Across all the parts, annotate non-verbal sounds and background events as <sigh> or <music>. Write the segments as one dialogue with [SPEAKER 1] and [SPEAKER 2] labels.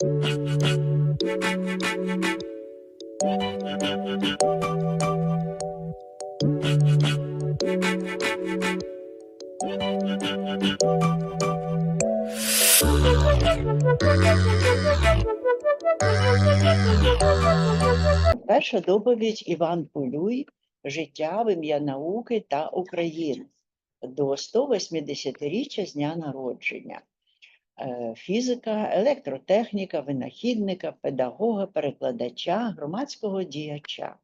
[SPEAKER 1] Перша доповідь Іван Полюй Життя в ім'я науки та України до 180-річчя з дня народження. Е, Фізика, електротехніка, винахідника, педагога, перекладача, громадського діяча.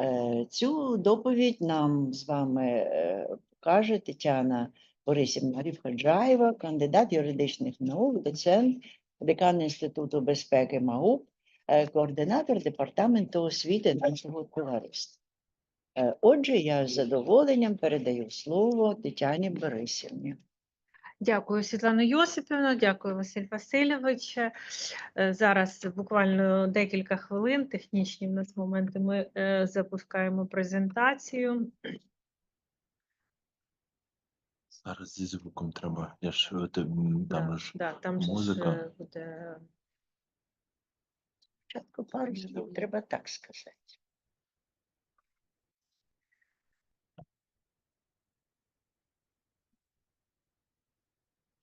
[SPEAKER 1] Е, Цю доповідь нам з вами е, покаже Тетяна Борисівна Рівходжаєва, кандидат юридичних наук, доцент, декан Інституту безпеки МАУП, координатор департаменту освіти нашого товариства. Отже, я з задоволенням передаю слово Тетяні Борисівні.
[SPEAKER 2] Дякую, Світлано Йосипівна, дякую, Василь Васильович. Е, Зараз буквально декілька хвилин, технічні в нас моменти, ми е, запускаємо презентацію.
[SPEAKER 3] Зараз зі звуком треба. Я ж е, там
[SPEAKER 2] Да,
[SPEAKER 3] ж
[SPEAKER 2] да, там ж
[SPEAKER 3] музика.
[SPEAKER 2] буде
[SPEAKER 1] Спочатку пару слів, треба так сказати.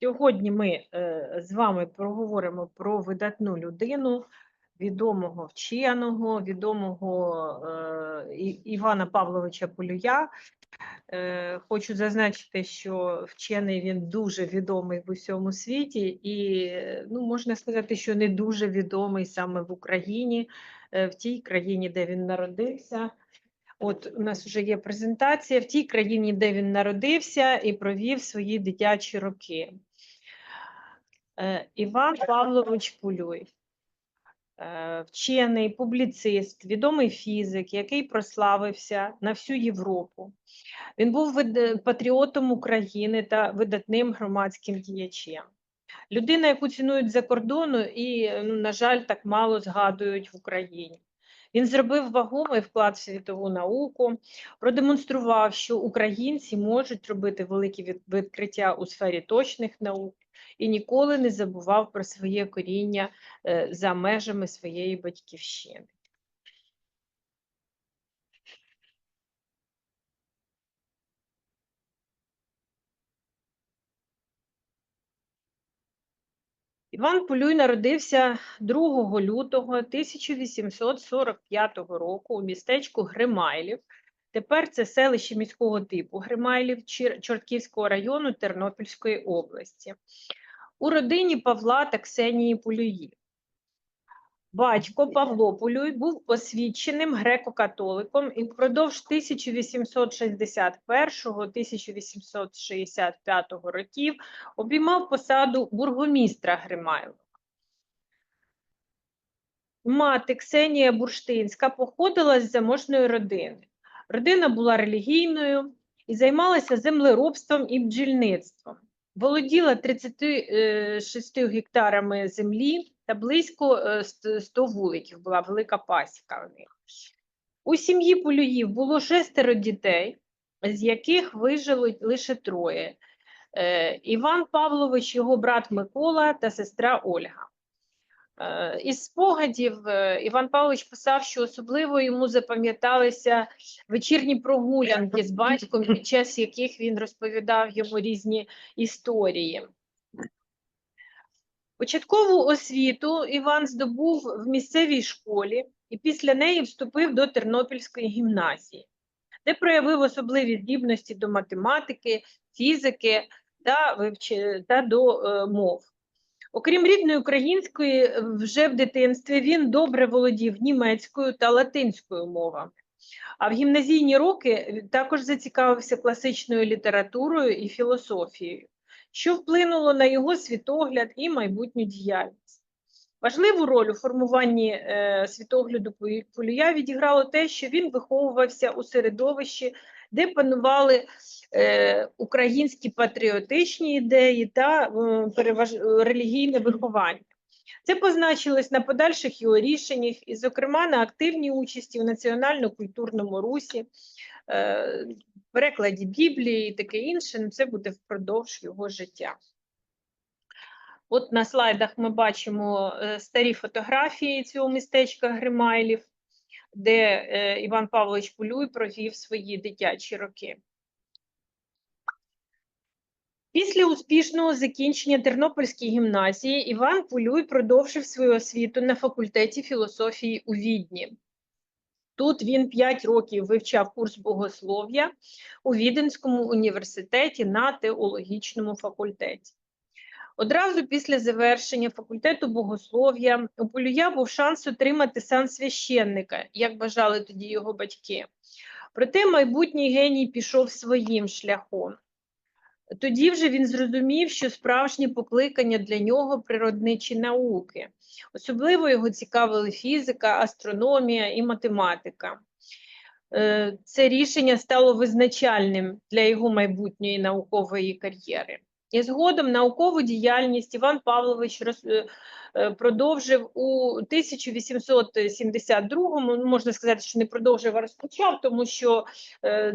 [SPEAKER 2] Сьогодні ми е, з вами проговоримо про видатну людину, відомого вченого, відомого е, Івана Павловича Полюя. Е, Хочу зазначити, що вчений він дуже відомий в усьому світі, і ну, можна сказати, що не дуже відомий саме в Україні, в тій країні, де він народився. От у нас вже є презентація в тій країні, де він народився і провів свої дитячі роки. Е, Іван Павлович Полюй, е, вчений, публіцист, відомий фізик, який прославився на всю Європу. Він був патріотом України та видатним громадським діячем. Людина, яку цінують за кордону і, ну, на жаль, так мало згадують в Україні. Він зробив вагомий вклад в світову науку, продемонстрував, що українці можуть робити великі відкриття у сфері точних наук і ніколи не забував про своє коріння е, за межами своєї батьківщини. Іван Полюй народився 2 лютого 1845 року у містечку Гримайлів. Тепер це селище міського типу Гримайлів Чортківського району Тернопільської області. У родині Павла та Ксенії Полюїв. Батько Павло Полюй був освіченим греко-католиком і впродовж 1861-1865 років обіймав посаду бургомістра Гримайлова. Мати Ксенія Бурштинська походила з заможної родини. Родина була релігійною і займалася землеробством і бджільництвом. Володіла 36 гектарами землі та близько е, 100 вуликів, була велика пасіка у них. У сім'ї Полюїв було шестеро дітей, з яких вижило лише троє. Е, Іван Павлович, його брат Микола та сестра Ольга. Е, Із спогадів е, Іван Павлович писав, що особливо йому запам'яталися вечірні прогулянки з батьком, під час яких він розповідав йому різні історії. Початкову освіту Іван здобув в місцевій школі і після неї вступив до Тернопільської гімназії, де проявив особливі здібності до математики, фізики та, вивч- та до е, мов. Окрім рідної української, вже в дитинстві він добре володів німецькою та латинською мовами. А в гімназійні роки також зацікавився класичною літературою і філософією, що вплинуло на його світогляд і майбутню діяльність. Важливу роль у формуванні е, світогляду Полюя відіграло те, що він виховувався у середовищі, де панували е, українські патріотичні ідеї та е, переваж... релігійне виховання. Це позначилось на подальших його рішеннях, і, зокрема, на активній участі в національно-культурному русі, е, перекладі Біблії і таке інше. Ну, це буде впродовж його життя. От на слайдах ми бачимо е, старі фотографії цього містечка Гримайлів, де е, Іван Павлович Полюй провів свої дитячі роки. Після успішного закінчення Тернопільської гімназії Іван Полюй продовжив свою освіту на факультеті філософії у Відні. Тут він 5 років вивчав курс богослов'я у Віденському університеті на теологічному факультеті. Одразу після завершення факультету богослов'я у Полюя був шанс отримати сан священника, як бажали тоді його батьки. Проте майбутній геній пішов своїм шляхом. Тоді вже він зрозумів, що справжнє покликання для нього природничі науки. Особливо його цікавили фізика, астрономія і математика. Е, Це рішення стало визначальним для його майбутньої наукової кар'єри. І згодом наукову діяльність Іван Павлович е, е, продовжив у 1872-му, ну, можна сказати, що не продовжив, а розпочав, тому що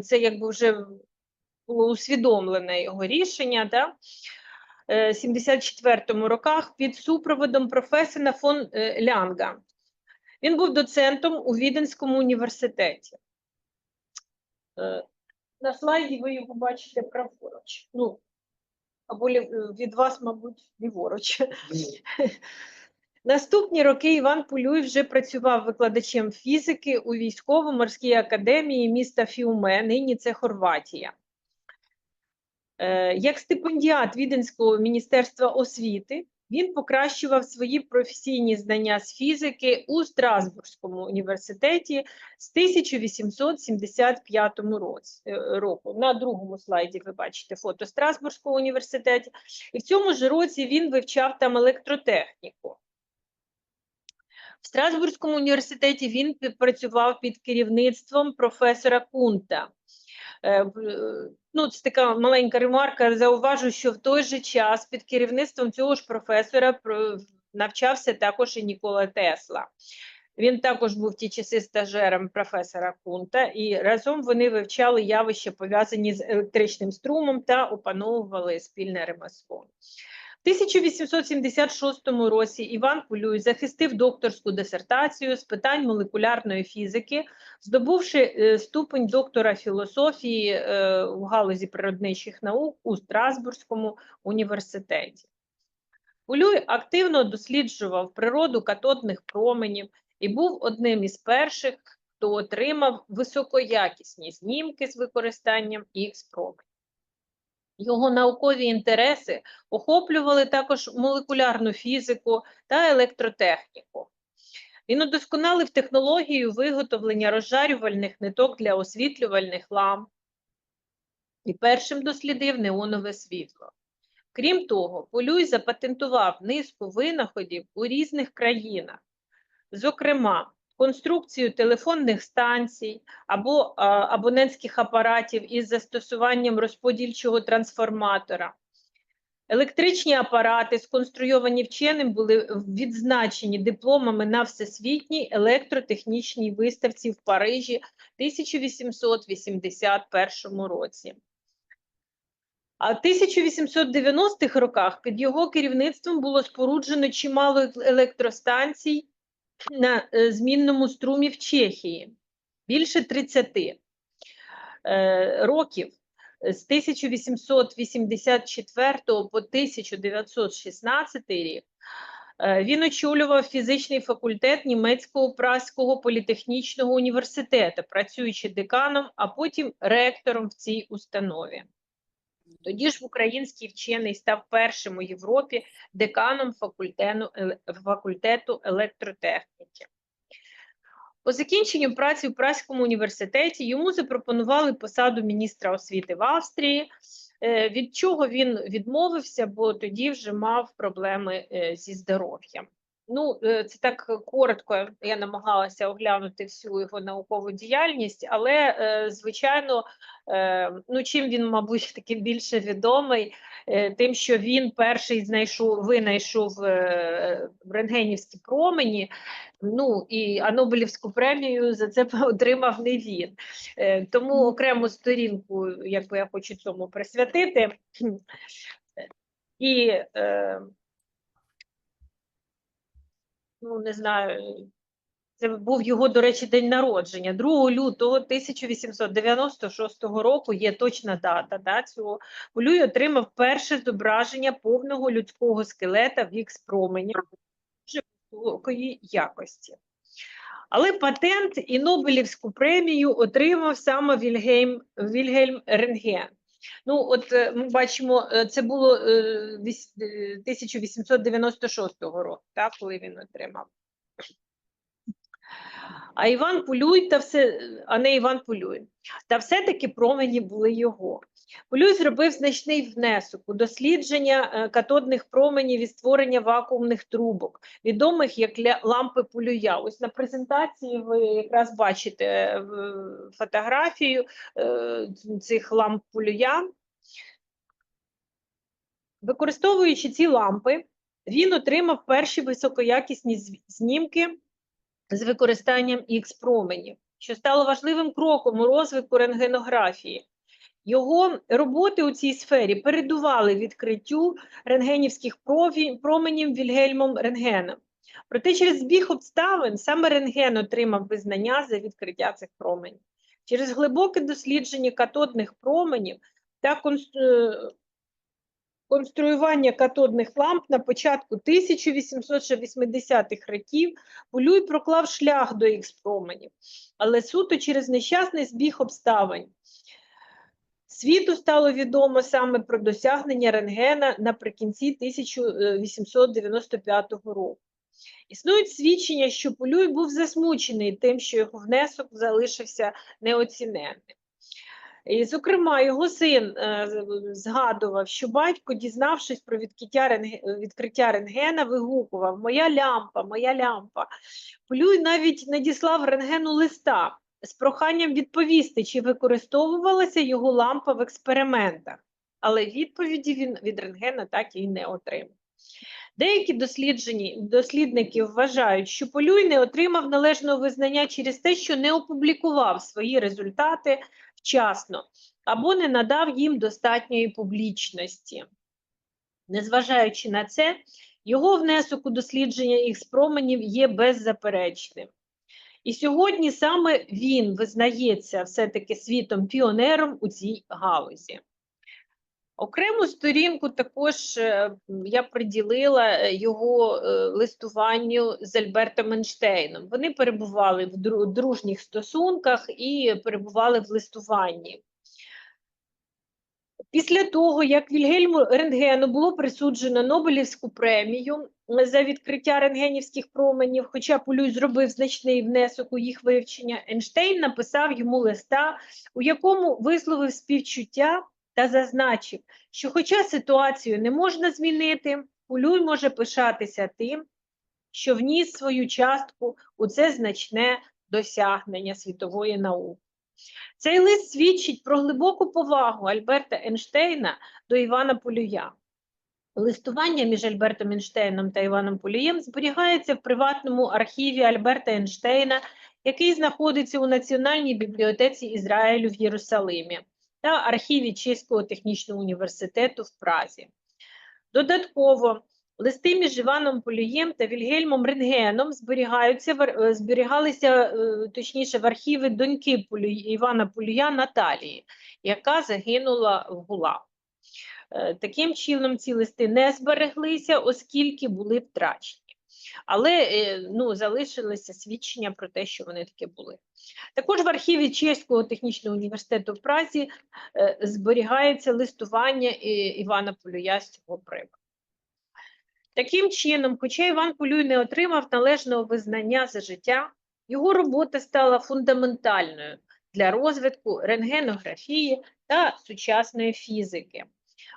[SPEAKER 2] це якби вже було усвідомлене його рішення. Да? Е, 74-му роках під супроводом професора фон е, Лянга. Він був доцентом у Віденському університеті. Е, На слайді ви його бачите праворуч. Ну, або від вас, мабуть, ліворуч. Наступні роки Іван Полюй вже працював викладачем фізики у військово-морській академії міста Фіуме, нині це Хорватія. Е, Як стипендіат Віденського міністерства освіти він покращував свої професійні знання з фізики у Страсбурзькому університеті з 1875 е, року. На другому слайді ви бачите фото Страсбурзького університету. І в цьому ж році він вивчав там електротехніку. В Страсбурзькому університеті він працював під керівництвом професора Кунта. Е, е, Ну, це така маленька ремарка. Зауважу, що в той же час під керівництвом цього ж професора про- навчався також і Нікола Тесла. Він також був в ті часи стажером професора Кунта, і разом вони вивчали явища, пов'язані з електричним струмом та опановували спільне ремесло. В 1876 році Іван Полюй захистив докторську дисертацію з питань молекулярної фізики, здобувши е, ступень доктора філософії е, у галузі природничих наук у Страсбурзькому університеті. Полюй активно досліджував природу катодних променів і був одним із перших, хто отримав високоякісні знімки з використанням Х-променів. Його наукові інтереси охоплювали також молекулярну фізику та електротехніку. Він удосконалив технологію виготовлення розжарювальних ниток для освітлювальних ламп і першим дослідив неонове світло. Крім того, Полюй запатентував низку винаходів у різних країнах, зокрема, конструкцію телефонних станцій або а, абонентських апаратів із застосуванням розподільчого трансформатора. Електричні апарати, сконструйовані вченим, були відзначені дипломами на Всесвітній електротехнічній виставці в Парижі 1881 році. А в 1890-х роках під його керівництвом було споруджено чимало електростанцій на е, змінному струмі в Чехії. Більше 30 е, років з 1884 по 1916 рік е, він очолював фізичний факультет німецького праського політехнічного університету, працюючи деканом, а потім ректором в цій установі. Тоді ж український вчений став першим у Європі деканом факультету, електротехніки. По закінченню праці в Праському університеті йому запропонували посаду міністра освіти в Австрії, е, від чого він відмовився, бо тоді вже мав проблеми е, зі здоров'ям. Ну, е, це так коротко. Я намагалася оглянути всю його наукову діяльність, але е, звичайно, е, ну чим він, мабуть, <laughs> таки більше відомий, е, тим, що він перший знайшов, винайшов е, рентгенівські промені. Ну і а Нобелівську премію за це <laughs> отримав не він. Е, Тому окрему сторінку, якби я хочу цьому присвятити. <clears throat> І е, ну не знаю, це був його, до речі, день народження. 2 лютого 1896 року є точна дата да, цього. Полюй отримав перше зображення повного людського скелета в ікс промені дуже високої якості. Але патент і Нобелівську премію отримав саме Вільгельм, Вільгельм Рентген. Ну, от е, ми бачимо, е, це було е, віс- е, 1896 року, так, коли він отримав. А Іван Полюй, та все, а не Іван Полюй. Та все-таки промені були його. Полюй зробив значний внесок у дослідження е, катодних променів і створення вакуумних трубок, відомих як лампи Полюя. Ось на презентації ви якраз бачите е, фотографію е, цих ламп Полюя. Використовуючи ці лампи, він отримав перші високоякісні знімки з використанням ікс-променів, що стало важливим кроком у розвитку рентгенографії. Його роботи у цій сфері передували відкриттю рентгенівських променів Вільгельмом Рентгеном. Проте через збіг обставин саме рентген отримав визнання за відкриття цих променів. Через глибоке дослідження катодних променів та е, конструювання катодних ламп на початку 1880-х років Полюй проклав шлях до ікс-променів, але суто через нещасний збіг обставин. Світу стало відомо саме про досягнення рентгена наприкінці 1895 року. Існують свідчення, що Полюй був засмучений тим, що його внесок залишився неоціненним. І, зокрема, його син е, згадував, що батько, дізнавшись про відкриття, рентге- відкриття рентгена, вигукував Моя лямпа, моя лямпа. Полюй навіть надіслав рентгену листа з проханням відповісти, чи використовувалася його лампа в експериментах. Але відповіді він від рентгена так і не отримав. Деякі дослідники вважають, що Полюй не отримав належного визнання через те, що не опублікував свої результати вчасно або не надав їм достатньої публічності. Незважаючи на це, його внесок у дослідження ікс променів є беззаперечним. І сьогодні саме він визнається все-таки світом піонером у цій галузі. Окрему сторінку також е, я приділила е, його е, листуванню з Альбертом Ейнштейном. Вони перебували в дру- дружніх стосунках і перебували в листуванні. Після того, як Вільгельму Рентгену було присуджено Нобелівську премію за відкриття рентгенівських променів, хоча Полюй зробив значний внесок у їх вивчення, Ейнштейн написав йому листа, у якому висловив співчуття та зазначив, що хоча ситуацію не можна змінити, Полюй може пишатися тим, що вніс свою частку у це значне досягнення світової науки. Цей лист свідчить про глибоку повагу Альберта Ейнштейна до Івана Полюя. Листування між Альбертом Ейнштейном та Іваном Полієм зберігається в приватному архіві Альберта Ейнштейна, який знаходиться у Національній бібліотеці Ізраїлю в Єрусалимі та архіві Чеського технічного університету в Празі. Додатково, листи між Іваном Полієм та Вільгельмом Рентгеном зберігаються, е, зберігалися е, точніше в архіви доньки Івана Полюя Наталії, яка загинула в ГУЛАГ. Е, Таким чином, ці листи не збереглися, оскільки були втрачені. Але ну, залишилися свідчення про те, що вони таки були. Також в архіві Чеського технічного університету в Празі зберігається листування Івана Полюя з цього приводу. Таким чином, хоча Іван Кулюй не отримав належного визнання за життя, його робота стала фундаментальною для розвитку рентгенографії та сучасної фізики.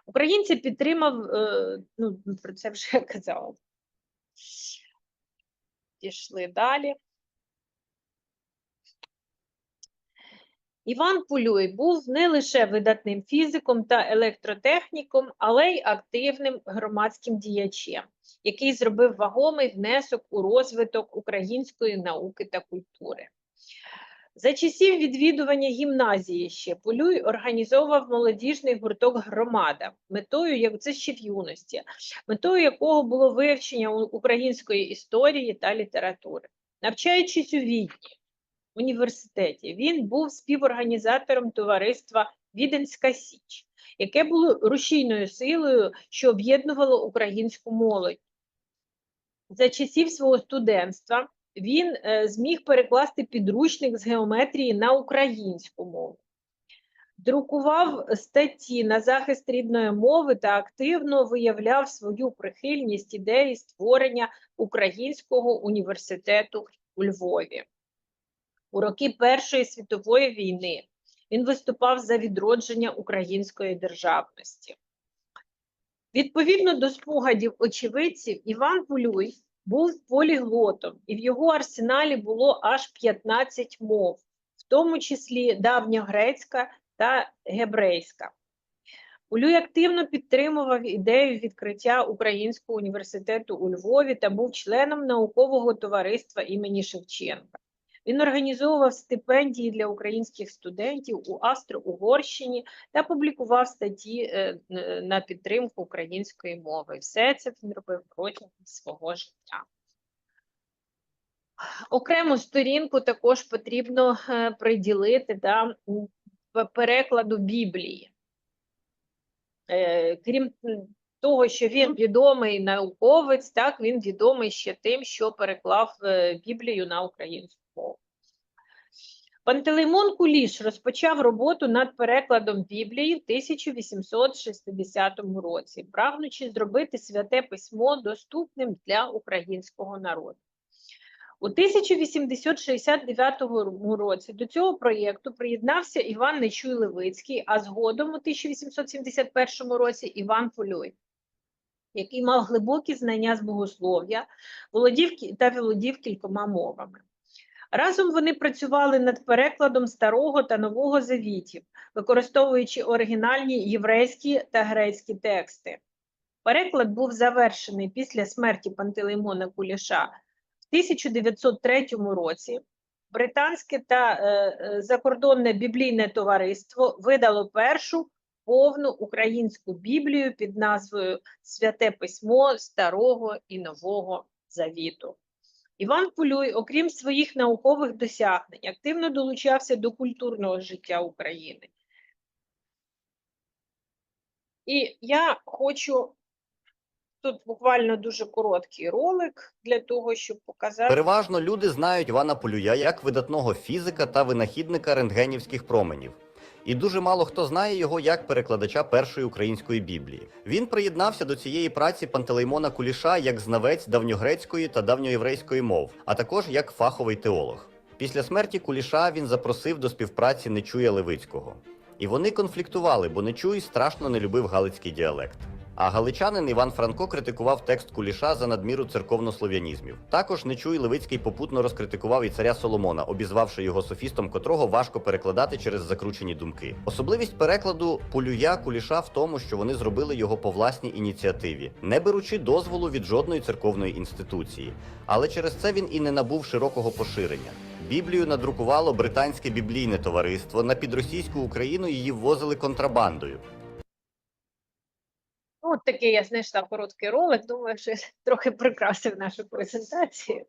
[SPEAKER 2] Українці підтримав, е, ну про це вже <laughs> казала. Пішли далі. Іван Полюй був не лише видатним фізиком та електротехніком, але й активним громадським діячем, який зробив вагомий внесок у розвиток української науки та культури. За часів відвідування гімназії ще Полюй організовував молодіжний гурток Громада, метою як це ще в юності, метою якого було вивчення української історії та літератури. Навчаючись у Відні університеті, він був співорганізатором товариства Віденська Січ, яке було рушійною силою, що об'єднувало українську молодь. За часів свого студентства він е, зміг перекласти підручник з геометрії на українську мову. Друкував статті на захист рідної мови та активно виявляв свою прихильність ідеї створення Українського університету у Львові. У роки Першої світової війни він виступав за відродження української державності. Відповідно до спогадів очевидців, Іван Пулюй був поліглотом, і в його арсеналі було аж 15 мов, в тому числі давньогрецька та гебрейська. Пулюй активно підтримував ідею відкриття Українського університету у Львові та був членом наукового товариства імені Шевченка. Він організовував стипендії для українських студентів у Австро-Угорщині та публікував статті е, на підтримку української мови. Все це він робив протягом свого життя. Окрему сторінку також потрібно е, приділити да, перекладу Біблії. Е, Крім того, що він відомий науковець, так він відомий ще тим, що переклав Біблію на українську. Пантелеймон Куліш розпочав роботу над перекладом Біблії в 1860 році, прагнучи зробити святе письмо доступним для українського народу. У 1869 році до цього проєкту приєднався Іван Нечуй Левицький, а згодом у 1871 році Іван Полюй, який мав глибокі знання з богослов'я володів та володів кількома мовами. Разом вони працювали над перекладом Старого та Нового Завітів, використовуючи оригінальні єврейські та грецькі тексти. Переклад був завершений після смерті Пантелеймона Куліша в 1903 році. Британське та е, е, закордонне біблійне товариство видало першу повну українську біблію під назвою Святе письмо Старого і Нового Завіту. Іван Пулюй, окрім своїх наукових досягнень, активно долучався до культурного життя України. І я хочу тут буквально дуже короткий ролик для того, щоб показати.
[SPEAKER 4] Переважно люди знають Івана Полюя як видатного фізика та винахідника рентгенівських променів. І дуже мало хто знає його як перекладача першої української біблії. Він приєднався до цієї праці Пантелеймона Куліша як знавець давньогрецької та давньоєврейської мов, а також як фаховий теолог. Після смерті Куліша він запросив до співпраці Нечуя Левицького. І вони конфліктували, бо Нечуй страшно не любив галицький діалект. А галичанин Іван Франко критикував текст Куліша за надміру церковнослов'янізмів. Також Нечуй Левицький попутно розкритикував і царя Соломона, обізвавши його софістом, котрого важко перекладати через закручені думки. Особливість перекладу Полюя Куліша в тому, що вони зробили його по власній ініціативі, не беручи дозволу від жодної церковної інституції. Але через це він і не набув широкого поширення. Біблію надрукувало британське біблійне товариство. На підросійську Україну її ввозили контрабандою.
[SPEAKER 2] От такий я знайшла короткий ролик. Думаю, що <laughs> трохи прикрасив нашу презентацію.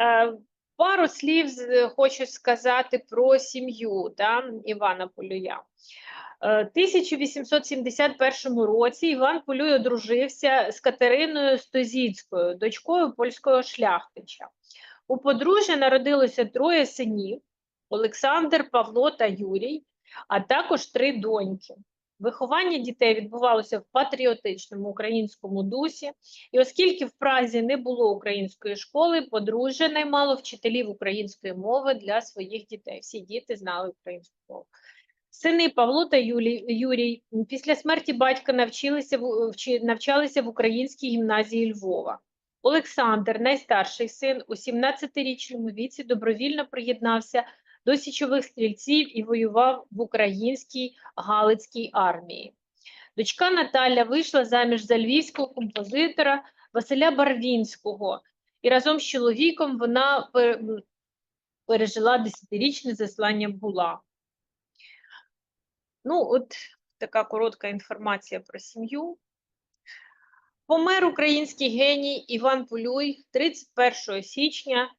[SPEAKER 2] Е, Пару слів хочу сказати про сім'ю да, Івана Полюя. Е, 1871 році Іван Полюй одружився з Катериною Стозіцькою, дочкою польського шляхтича. У подружжя народилося троє синів: Олександр, Павло та Юрій, а також три доньки. Виховання дітей відбувалося в патріотичному українському дусі, і оскільки в Празі не було української школи, подружжя наймало вчителів української мови для своїх дітей. Всі діти знали українську мову. Сини Павло та Юрій після смерті батька навчилися навчалися в українській гімназії Львова. Олександр, найстарший син, у 17-річному віці добровільно приєднався до січових стрільців і воював в українській Галицькій армії. Дочка Наталя вийшла заміж за львівського композитора Василя Барвінського, і разом з чоловіком вона пережила десятирічне заслання в ГУЛАГ. Ну, от така коротка інформація про сім'ю. Помер український геній Іван Полюй 31 січня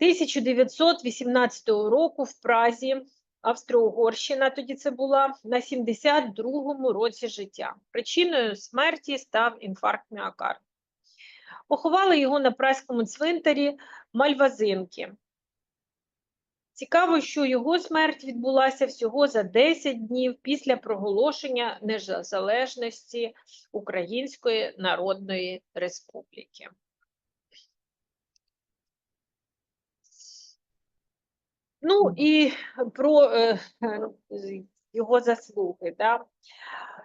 [SPEAKER 2] 1918 року в Празі, Австро-Угорщина, тоді це була, на 72-му році життя. Причиною смерті став інфаркт міокарду. Поховали його на празькому цвинтарі Мальвазинки. Цікаво, що його смерть відбулася всього за 10 днів після проголошення незалежності Української Народної Республіки. Ну і про е, його заслуги. Да?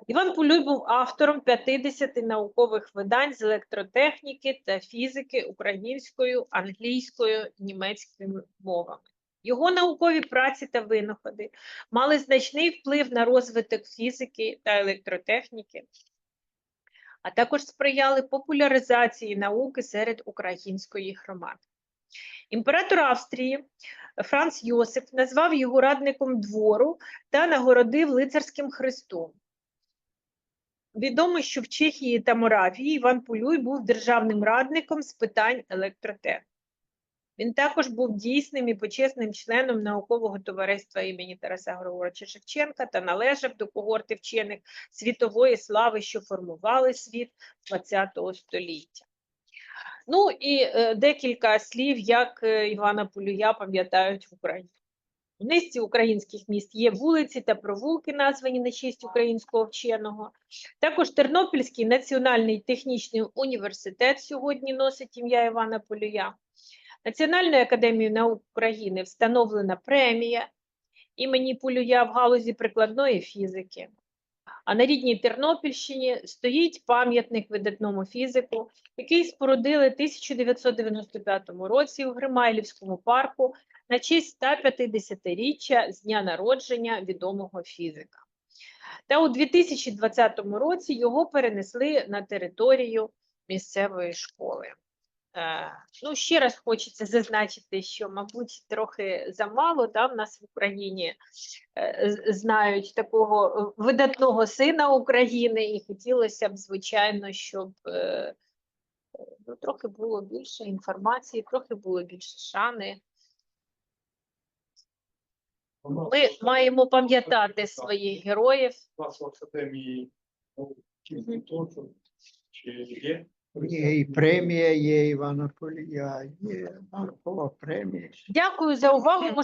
[SPEAKER 2] Іван Полюй був автором 50 наукових видань з електротехніки та фізики українською, англійською, німецькими мовами. Його наукові праці та винаходи мали значний вплив на розвиток фізики та електротехніки, а також сприяли популяризації науки серед української громади. Імператор Австрії Франц Йосип назвав його радником двору та нагородив лицарським хрестом. Відомо, що в Чехії та Моравії Іван Полюй був державним радником з питань електротехніки. Він також був дійсним і почесним членом наукового товариства імені Тараса Григоровича Шевченка та належав до когорти вчених світової слави, що формували світ ХХ століття. Ну і е, декілька слів, як е, Івана Полюя пам'ятають в Україні. В низці українських міст є вулиці та провулки, названі на честь українського вченого. Також Тернопільський національний технічний університет сьогодні носить ім'я Івана Полюя. Національною академією наук України встановлена премія імені Полюя в галузі прикладної фізики. А на рідній Тернопільщині стоїть пам'ятник видатному фізику, який спорудили в 1995 році у Гримайлівському парку на честь 150-річчя з дня народження відомого фізика. Та у 2020 році його перенесли на територію місцевої школи. Е, Ну, ще раз хочеться зазначити, що, мабуть, трохи замало да, в нас в Україні е, знають такого е, видатного сина України, і хотілося б, звичайно, щоб ну, трохи було більше інформації, трохи було більше шани. Ми маємо пам'ятати своїх героїв.
[SPEAKER 5] вас в академії чи є?
[SPEAKER 6] Є і премія є Івана є наукова премія.
[SPEAKER 2] Дякую за увагу.